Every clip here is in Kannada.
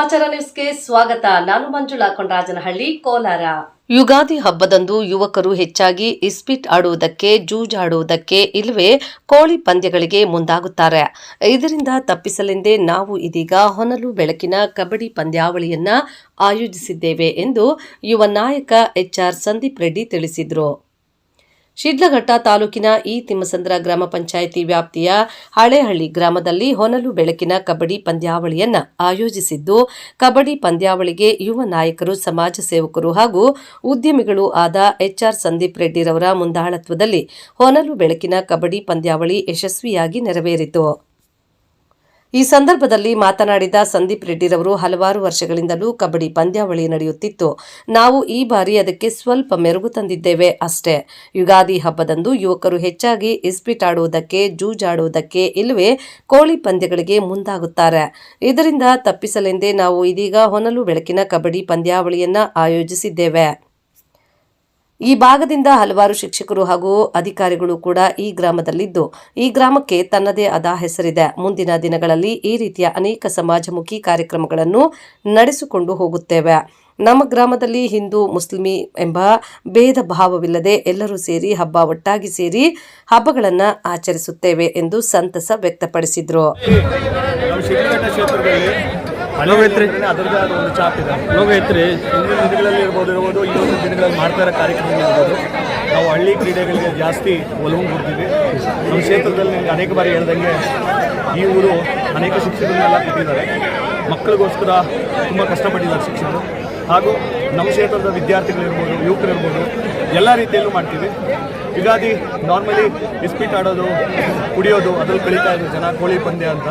ಸಮಾಚಾರ ನ್ಯೂಸ್ಗೆ ಸ್ವಾಗತ. ನಾನು ಮಂಜುಳಾ ಕೊಂಡರಾಜನಹಳ್ಳಿ ಕೋಲಾರ. ಯುಗಾದಿ ಹಬ್ಬದಂದು ಯುವಕರು ಹೆಚ್ಚಾಗಿ ಇಸ್ಪಿಟ್ ಆಡುವುದಕ್ಕೆ ಜೂಜಾಡುವುದಕ್ಕೆ ಇಲ್ಲವೇ ಕೋಳಿ ಪಂದ್ಯಗಳಿಗೆ ಮುಂದಾಗುತ್ತಾರೆ. ಇದರಿಂದ ತಪ್ಪಿಸಲೆಂದೇ ನಾವು ಇದೀಗ ಹೊನಲು ಬೆಳಕಿನ ಕಬಡ್ಡಿ ಪಂದ್ಯಾವಳಿಯನ್ನ ಆಯೋಜಿಸಿದ್ದೇವೆ ಎಂದು ಯುವ ನಾಯಕ ಎಚ್ಆರ್ ಸಂದೀಪ್ ರೆಡ್ಡಿ ತಿಳಿಸಿದರು. ಶಿಡ್ಲಘಟ್ಟ ತಾಲೂಕಿನ ಈ ತಿಮ್ಮಸಂದ್ರ ಗ್ರಾಮ ಪಂಚಾಯಿತಿ ವ್ಯಾಪ್ತಿಯ ಹಳೇಹಳ್ಳಿ ಗ್ರಾಮದಲ್ಲಿ ಹೊನಲು ಬೆಳಕಿನ ಕಬಡ್ಡಿ ಪಂದ್ಯಾವಳಿಯನ್ನು ಆಯೋಜಿಸಿದ್ದು, ಕಬಡ್ಡಿ ಪಂದ್ಯಾವಳಿಗೆ ಯುವ ನಾಯಕರು, ಸಮಾಜ ಸೇವಕರು ಹಾಗೂ ಉದ್ಯಮಿಗಳು ಆದ ಎಚ್ಆರ್ ಸಂದೀಪ್ ರೆಡ್ಡಿರವರ ಮುಂದಾಳತ್ವದಲ್ಲಿ ಹೊನಲು ಬೆಳಕಿನ ಕಬಡ್ಡಿ ಪಂದ್ಯಾವಳಿ ಯಶಸ್ವಿಯಾಗಿ ನೆರವೇರಿತು. ಈ ಸಂದರ್ಭದಲ್ಲಿ ಮಾತನಾಡಿದ ಸಂದೀಪ್ ರೆಡ್ಡಿರವರು ಹಲವಾರು ವರ್ಷಗಳಿಂದಲೂ ಕಬಡ್ಡಿ ಪಂದ್ಯಾವಳಿ ನಡೆಯುತ್ತಿತ್ತು. ನಾವು ಈ ಬಾರಿ ಅದಕ್ಕೆ ಸ್ವಲ್ಪ ಮೆರುಗು ತಂದಿದ್ದೇವೆ ಅಷ್ಟೇ. ಯುಗಾದಿ ಹಬ್ಬದಂದು ಯುವಕರು ಹೆಚ್ಚಾಗಿ ಇಸ್ಪಿಟ್ ಆಡುವುದಕ್ಕೆ, ಜೂಜಾಡುವುದಕ್ಕೆ, ಇಲ್ಲವೇ ಕೋಳಿ ಪಂದ್ಯಗಳಿಗೆ ಮುಂದಾಗುತ್ತಾರೆ. ಇದರಿಂದ ತಪ್ಪಿಸಲೆಂದೇ ನಾವು ಇದೀಗ ಹೊನಲು ಬೆಳಕಿನ ಕಬಡ್ಡಿ ಪಂದ್ಯಾವಳಿಯನ್ನ ಆಯೋಜಿಸಿದ್ದೇವೆ. ಈ ಭಾಗದಿಂದ ಹಲವಾರು ಶಿಕ್ಷಕರು ಹಾಗೂ ಅಧಿಕಾರಿಗಳು ಕೂಡ ಈ ಗ್ರಾಮದಲ್ಲಿದ್ದು, ಈ ಗ್ರಾಮಕ್ಕೆ ತನ್ನದೇ ಆದ ಹೆಸರಿದೆ. ಮುಂದಿನ ದಿನಗಳಲ್ಲಿ ಈ ರೀತಿಯ ಅನೇಕ ಸಮಾಜಮುಖಿ ಕಾರ್ಯಕ್ರಮಗಳನ್ನು ನಡೆಸಿಕೊಂಡು ಹೋಗುತ್ತೇವೆ. ನಮ್ಮ ಗ್ರಾಮದಲ್ಲಿ ಹಿಂದೂ ಮುಸ್ಲಿಮಿ ಎಂಬ ಭೇದ ಭಾವವಿಲ್ಲದೆ ಎಲ್ಲರೂ ಸೇರಿ ಹಬ್ಬ ಒಟ್ಟಾಗಿ ಸೇರಿ ಹಬ್ಬಗಳನ್ನು ಆಚರಿಸುತ್ತೇವೆ ಎಂದು ಸಂತಸ ವ್ಯಕ್ತಪಡಿಸಿದರು. ಅದರದೇ ಆದ ಒಂದು ಚಾಪ್ ಇದೆ. ಹೋಗೈತ್ರಿ ಹಿಂದಿನ ದಿನಗಳಲ್ಲಿ ಇರ್ಬೋದು ಇರ್ಬೋದು ಒಂದು ದಿನಗಳಲ್ಲಿ ಮಾಡ್ತಾ ಇರೋ ಕಾರ್ಯಕ್ರಮಗಳು ಇರ್ಬೋದು, ನಾವು ಹಳ್ಳಿ ಕ್ರೀಡೆಗಳಿಗೆ ಜಾಸ್ತಿ ಒಲವು ಕೊಡ್ತೀವಿ ನಮ್ಮ ಕ್ಷೇತ್ರದಲ್ಲಿ ನಿಮ್ಗೆ ಅನೇಕ ಬಾರಿ ಹೇಳ್ದಂಗೆ ಈ ಊರು ಅನೇಕ ಶಿಕ್ಷಕರನ್ನೆಲ್ಲ ಕೊಟ್ಟಿದ್ದಾರೆ. ಮಕ್ಕಳಿಗೋಸ್ಕರ ತುಂಬ ಕಷ್ಟಪಟ್ಟಿದ್ದಾರೆ ಶಿಕ್ಷಕರು. ಹಾಗೂ ನಮ್ಮ ಕ್ಷೇತ್ರದ ವಿದ್ಯಾರ್ಥಿಗಳಿರ್ಬೋದು, ಯುವಕರಿರ್ಬೋದು, ಎಲ್ಲ ರೀತಿಯಲ್ಲೂ ಮಾಡ್ತೀವಿ. ಯುಗಾದಿ ನಾರ್ಮಲಿ ಬಿಸ್ಪೀಟ್ ಆಡೋದು, ಕುಡಿಯೋದು, ಅದ್ರಲ್ಲಿ ಕಳೀತಾ ಇದ್ದಾರೆ ಜನ, ಕೋಳಿ ಪಂದ್ಯ ಅಂತ.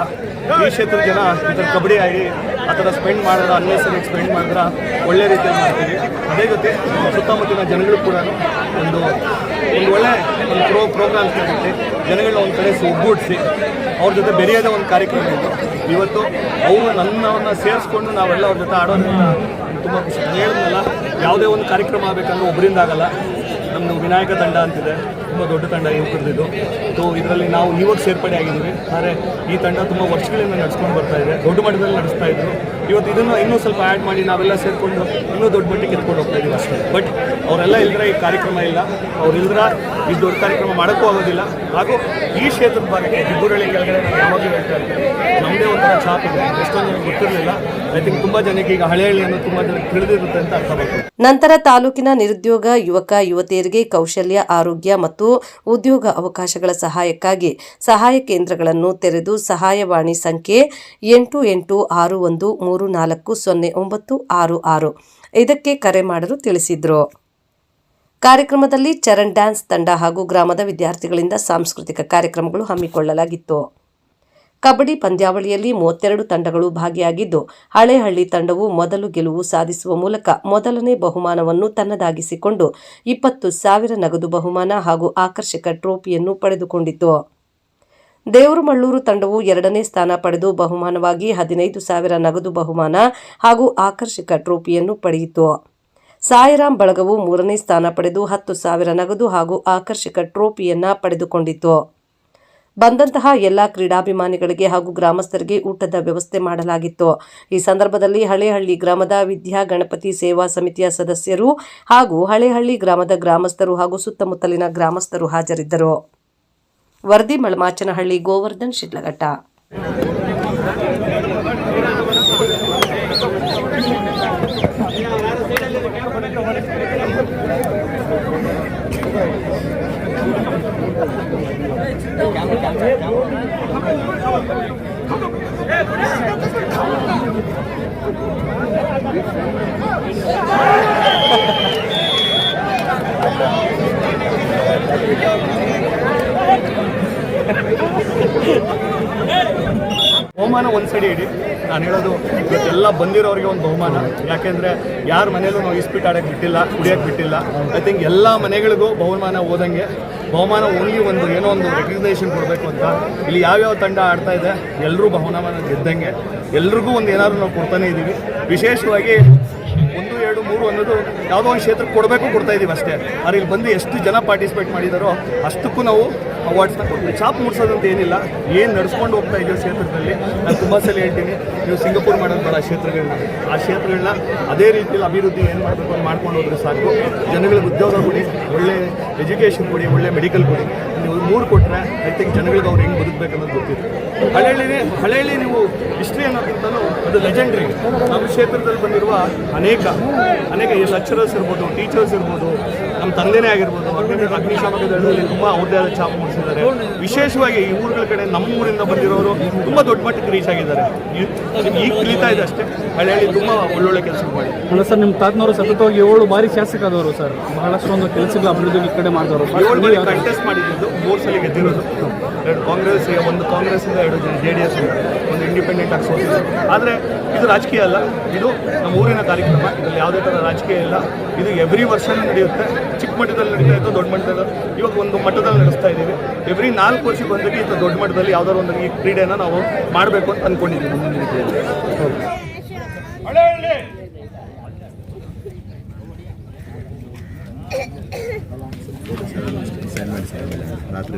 ಈ ಕ್ಷೇತ್ರದ ಜನ ಈ ಥರ ಕಬಡ್ಡಿ ಆಡಿ ಆ ಸ್ಪೆಂಡ್ ಮಾಡಿದ್ರೆ ಅನ್ನೆಸರಿ ಸ್ಪೆಂಡ್ ಮಾಡಿದ್ರೆ ಒಳ್ಳೆ ರೀತಿಯಲ್ಲಿ ಮಾಡ್ತೀವಿ ಅದೇ ಜೊತೆ ಸುತ್ತಮುತ್ತಲಿನ ಜನಗಳು ಕೂಡ ಒಂದು ಒಂದು ಒಳ್ಳೆ ಒಂದು ಪ್ರೋ ಪ್ರೋಗ್ರಾಮ್ಸ್ ಕೊಟ್ಟು ಜನಗಳನ್ನ ಒಂದು ಕಡೆ ಒಗ್ಗೂಡಿಸಿ, ಅವ್ರ ಜೊತೆ ಬೆರೆಯದ ಒಂದು ಕಾರ್ಯಕ್ರಮ ಇತ್ತು ಇವತ್ತು ಅವರು ನನ್ನವನ್ನು ಸೇರಿಸ್ಕೊಂಡು ನಾವೆಲ್ಲ ಅವ್ರ ಜೊತೆ ಆಡೋದ್ರಿಂದ ತುಂಬ ಖುಷಿ. ಹೇಳಿದ್ನಲ್ಲ, ಯಾವುದೇ ಒಂದು ಕಾರ್ಯಕ್ರಮ ಆಗಬೇಕಂದ್ರೆ ಒಬ್ಬರಿಂದ ಆಗಲ್ಲ. ನಮ್ಮದು ವಿನಾಯಕ ತಂಡ ಅಂತಿದೆ. ತುಂಬ ದೊಡ್ಡ ತಂಡ ಯುವಕರದ್ದು ಸೊ ಇದರಲ್ಲಿ ನಾವು ಇವಾಗ ಸೇರ್ಪಡೆ ಆಗಿದ್ದೀವಿ ಆದರೆ ಈ ತಂಡ ತುಂಬ ವರ್ಷಗಳಿಂದ ನಡೆಸ್ಕೊಂಡು ಬರ್ತಾ ಇದೆ. ದೊಡ್ಡ ಮಟ್ಟದಲ್ಲಿ ನಡೆಸ್ತಾ ಇದ್ರು. ಇವತ್ತು ಇದನ್ನು ಇನ್ನೂ ಸ್ವಲ್ಪ ಆ್ಯಡ್ ಮಾಡಿ, ನಾವೆಲ್ಲ ಸೇರಿಕೊಂಡು ಇನ್ನೂ ದೊಡ್ಡ ಮಟ್ಟಿಗೆ ಎತ್ಕೊಂಡು ಹೋಗ್ತಾ ಇದ್ದೀವಿ ಅಷ್ಟೇ. ಬಟ್ ಅವರೆಲ್ಲ ಇಲ್ಲದ್ರೆ ಈ ಕಾರ್ಯಕ್ರಮ ಇಲ್ಲ. ಅವರಿಲ್ಲದ್ರ ಈ ದೊಡ್ಡ ಕಾರ್ಯಕ್ರಮ ಮಾಡೋಕ್ಕೂ ಆಗೋದಿಲ್ಲ. ಹಾಗೂ ಈ ಕ್ಷೇತ್ರದ ಬಗ್ಗೆ ಹಿಬ್ಬುರಳಿ ಕೆಳಗಡೆ ನಾನು ಯಾವಾಗಲೂ ಹೇಳ್ತಾ ಇರ್ತೀವಿ ನಮ್ಮದೇ ಒಂಥರ ಛಾಪ್ ಇದೆ. ಎಷ್ಟೊಂದು ಜನಕ್ಕೆ ಗೊತ್ತಿರಲಿಲ್ಲ. ಐ ತಿಂಕ್ ತುಂಬ ಜನಕ್ಕೆ ಈಗ ಹಳೆ ಹಳ್ಳಿ ಅನ್ನೋದು ತುಂಬ ಜನಕ್ಕೆ ತಿಳಿದಿರುತ್ತೆ ಅಂತ ಅರ್ಥ ನಂತರ ತಾಲೂಕಿನ ನಿರುದ್ಯೋಗ, ಯುವಕ, ಯುವತಿಯರಿಗೆ ಕೌಶಲ್ಯ, ಆರೋಗ್ಯ ಮತ್ತು ಉದ್ಯೋಗ ಅವಕಾಶಗಳ ಸಹಾಯಕ್ಕಾಗಿ ಸಹಾಯ ಕೇಂದ್ರಗಳನ್ನು ತೆರೆದು ಸಹಾಯವಾಣಿ ಸಂಖ್ಯೆ ಎಂಟು ಎಂಟು ಆರು ಒಂದು ಮೂರು ನಾಲ್ಕು ಸೊನ್ನೆ ಒಂಬತ್ತು ಆರು ಆರು. ಇದಕ್ಕೆ ಕರೆ ಮಾಡಲು ತಿಳಿಸಿದ್ರು. ಕಾರ್ಯಕ್ರಮದಲ್ಲಿ ಚರಣ್ ಡ್ಯಾನ್ಸ್ ತಂಡ ಹಾಗೂ ಗ್ರಾಮದ ವಿದ್ಯಾರ್ಥಿಗಳಿಂದ ಸಾಂಸ್ಕೃತಿಕ ಕಾರ್ಯಕ್ರಮಗಳು ಹಮ್ಮಿಕೊಳ್ಳಲಾಗಿತ್ತು. ಕಬಡ್ಡಿ ಪಂದ್ಯಾವಳಿಯಲ್ಲಿ ಮೂವತ್ತೆರಡು ತಂಡಗಳು ಭಾಗಿಯಾಗಿದ್ದು, ಹಳೆಹಳ್ಳಿ ತಂಡವು ಮೊದಲು ಗೆಲುವು ಸಾಧಿಸುವ ಮೂಲಕ ಮೊದಲನೇ ಬಹುಮಾನವನ್ನು ತನ್ನದಾಗಿಸಿಕೊಂಡು ಇಪ್ಪತ್ತು ಸಾವಿರ ನಗದು ಬಹುಮಾನ ಹಾಗೂ ಆಕರ್ಷಕ ಟ್ರೋಫಿಯನ್ನು ಪಡೆದುಕೊಂಡಿತು ದೇವರಮಳ್ಳೂರು ತಂಡವು ಎರಡನೇ ಸ್ಥಾನ ಪಡೆದು ಬಹುಮಾನವಾಗಿ ಹದಿನೈದು ಸಾವಿರ ನಗದು ಬಹುಮಾನ ಹಾಗೂ ಆಕರ್ಷಕ ಟ್ರೋಫಿಯನ್ನು ಪಡೆಯಿತು. ಸಾಯಿರಾಮ್ ಬಳಗವು ಮೂರನೇ ಸ್ಥಾನ ಪಡೆದು ಹತ್ತು ಸಾವಿರ ನಗದು ಹಾಗೂ ಆಕರ್ಷಕ ಟ್ರೋಫಿಯನ್ನ ಪಡೆದುಕೊಂಡಿತು. ಬಂದಂತಹ ಎಲ್ಲ ಕ್ರೀಡಾಭಿಮಾನಿಗಳಿಗೆ ಹಾಗೂ ಗ್ರಾಮಸ್ಥರಿಗೆ ಊಟದ ವ್ಯವಸ್ಥೆ ಮಾಡಲಾಗಿತ್ತು. ಈ ಸಂದರ್ಭದಲ್ಲಿ ಹಳೆಹಳ್ಳಿ ಗ್ರಾಮದ ವಿದ್ಯಾ ಗಣಪತಿ ಸೇವಾ ಸಮಿತಿಯ ಸದಸ್ಯರು ಹಾಗೂ ಹಳೆಹಳ್ಳಿ ಗ್ರಾಮದ ಗ್ರಾಮಸ್ಥರು ಹಾಗೂ ಸುತ್ತಮುತ್ತಲಿನ ಗ್ರಾಮಸ್ಥರು ಹಾಜರಿದ್ದರು. ವರದಿ ಮಳಮಾಚನಹಳ್ಳಿ ಗೋವರ್ಧನ್ ಶಿಡ್ಲಘಟ್ಟ. ಬಹುಮಾನ ಒಂದು ಸೈಡ್ ಇಡಿ. ನಾನು ಹೇಳೋದು ಇವತ್ತೆಲ್ಲ ಬಂದಿರೋರಿಗೆ ಒಂದು ಬಹುಮಾನ. ಯಾಕೆಂದರೆ ಯಾರ ಮನೇಲೂ ನಾವು ಇಸ್ಪೀಟ್ ಆಡೋಕ್ಕೆ ಬಿಟ್ಟಿಲ್ಲ ಕುಡಿಯೋಕ್ಕೆ ಬಿಟ್ಟಿಲ್ಲ. ಐ ಥಿಂಕ್ ಎಲ್ಲ ಮನೆಗಳಿಗೂ ಬಹುಮಾನ ಓದಂಗೆ ಬಹುಮಾನ ಓನ್ಲಿ ಒಂದು ಏನೋ ಒಂದು ರೆಕಗ್ನೈಷನ್ ಕೊಡಬೇಕು ಅಂತ. ಇಲ್ಲಿ ಯಾವ್ಯಾವ ತಂಡ ಆಡ್ತಾ ಇದೆ ಎಲ್ಲರೂ ಬಹುಮಾನ ಗೆದ್ದಂಗೆ, ಎಲ್ರಿಗೂ ಒಂದು ಏನಾದ್ರು ನಾವು ಕೊಡ್ತಾನೆ ಇದ್ದೀವಿ ವಿಶೇಷವಾಗಿ ಮೂರು ಅನ್ನೋದು ಯಾವುದೋ ಒಂದು ಕ್ಷೇತ್ರಕ್ಕೆ ಕೊಡಬೇಕು ಕೊಡ್ತಾ ಇದ್ದೀವಿ ಅಷ್ಟೇ. ಆದರೆ ಇಲ್ಲಿ ಬಂದು ಎಷ್ಟು ಜನ ಪಾರ್ಟಿಸಿಪೇಟ್ ಮಾಡಿದಾರೋ ಅಷ್ಟಕ್ಕೂ ನಾವು ಅವಾರ್ಡ್ಸ್ನ ಕೊಡ್ತೀವಿ. ಚಾಪ್ ಮುಡ್ಸೋದಂತ ಏನಿಲ್ಲ. ಏನು ನಡ್ಸ್ಕೊಂಡು ಹೋಗ್ತಾ ಇದೆಯೋ ಕ್ಷೇತ್ರದಲ್ಲಿ, ನಾನು ತುಂಬ ಸಲ ಹೇಳ್ತೀನಿ, ನೀವು ಸಿಂಗಾಪುರ್ ಮಾಡೋದು ಬೇಡ ಆ ಕ್ಷೇತ್ರಗಳನ್ನ ಆ ಕ್ಷೇತ್ರಗಳನ್ನ ಅದೇ ರೀತಿಯಲ್ಲಿ ಅಭಿವೃದ್ಧಿ ಏನು ಮಾಡಬೇಕು ಅಂತ ಮಾಡ್ಕೊಂಡು ಹೋದ್ರೆ ಸಾಕು. ಜನಗಳಿಗೆ ಉದ್ಯೋಗ ಕೊಡಿ, ಒಳ್ಳೆ ಎಜುಕೇಷನ್ ಕೊಡಿ, ಒಳ್ಳೆ ಮೆಡಿಕಲ್ ಕೊಡಿ. ನೀವು ಮೂರು ಕೊಟ್ಟರೆ ಐ ಥಿಂಕ್ ಜನಗಳಿಗೆ ಅವ್ರು ಹೆಂಗೆ ಬದುಕಬೇಕನ್ನೋದು ಗೊತ್ತಿತ್ತು ಹಳ್ಳಿ ಹಳ್ಳಿ ನೀವು ಅನ್ನೋದಕ್ಕಿಂತಲೂ ಅದು ಲೆಜೆಂಡ್ರಿ ನಮ್ಮ ಕ್ಷೇತ್ರದಲ್ಲಿ ಬಂದಿರುವ ಅನೇಕ ಅನೇಕ ಲೆಕ್ಚರರ್ಸ್ ಇರ್ಬೋದು ಟೀಚರ್ಸ್ ಇರ್ಬೋದು ನಮ್ಮ ತಂದೆನೇ ಆಗಿರ್ಬೋದು ಅಗ್ನಿ ಅಗ್ನಿಶಾಮಕ ದಳದಲ್ಲಿ ತುಂಬ ಅವ್ರದೇ ಆದ ಛಾಪು ಮೂಡಿಸಿದ್ದಾರೆ. ವಿಶೇಷವಾಗಿ ಈ ಊರುಗಳ ಕಡೆ ನಮ್ಮ ಊರಿಂದ ಬಂದಿರೋರು ತುಂಬ ದೊಡ್ಡ ಮಟ್ಟಕ್ಕೆ ರೀಚ್ ಆಗಿದ್ದಾರೆ. ಈ- ಈಗ ಕಲಿತಾ ಇದೆ ಅಷ್ಟೇ. ಹಳ್ಳಿ ತುಂಬ ಒಳ್ಳೊಳ್ಳೆ ಕೆಲಸ ಮಾಡಿ ಅಲ್ಲ ಸರ್ ನಿಮ್ಮ ತಾತನವರು ಸತತವಾಗಿ ಏಳು ಬಾರಿ ಶಾಸಕರಾದವರು ಸರ್. ಬಹಳಷ್ಟು ಒಂದು ಕೆಲಸಗಳ ಅಭಿವೃದ್ಧಿ ಈ ಕಡೆ ಮಾಡಿದವರು. ಏಳು ಬಾರಿ ಕಂಟೆಸ್ಟ್ ಮಾಡಿದ್ದು ಮೂರು ಸಲ ಗೆದ್ದಿರೋದು. ಎರಡು ಕಾಂಗ್ರೆಸ್ ಒಂದು ಕಾಂಗ್ರೆಸ್ಸಿಂದ ಎರಡು ಜೆ ಡಿ ಎಸ್ ಒಂದು ಇಂಡಿಪೆಂಡೆಂಟ್ ಆಗಿ ಸೋತಿದೆ ಆದರೆ ಇದು ರಾಜಕೀಯ ಅಲ್ಲ. ಇದು ನಮ್ಮ ಊರಿನ ಕಾರ್ಯಕ್ರಮ. ಇದರಲ್ಲಿ ಯಾವುದೇ ಥರ ರಾಜಕೀಯ ಇಲ್ಲ. ಇದು ಎವ್ರಿ ವರ್ಷ ನಡೆಯುತ್ತೆ. ಚಿಕ್ಕ ಮಟ್ಟದಲ್ಲಿ ನಡೀತಾ ಇತ್ತು ದೊಡ್ಡ ಮಟ್ಟದಲ್ಲಿ. ಇವಾಗ ಒಂದು ಮಟ್ಟದಲ್ಲಿ ನಡೆಸ್ತಾ ಇದ್ದೀವಿ. ಎವ್ರಿ ನಾಲ್ಕು ವರ್ಷಕ್ಕೆ ಒಂದಕ್ಕೆ ಇಂಥ ದೊಡ್ಡ ಮಟ್ಟದಲ್ಲಿ ಯಾವ್ದಾದ್ರು ಒಂದು ಈ ಕ್ರೀಡೆನ ನಾವು ಮಾಡಬೇಕು ಅಂತ ಅಂದ್ಕೊಂಡಿದ್ದೀವಿ ಮುಂದಿನ ರೀತಿಯಲ್ಲಿ. ರಾತ್ರಿ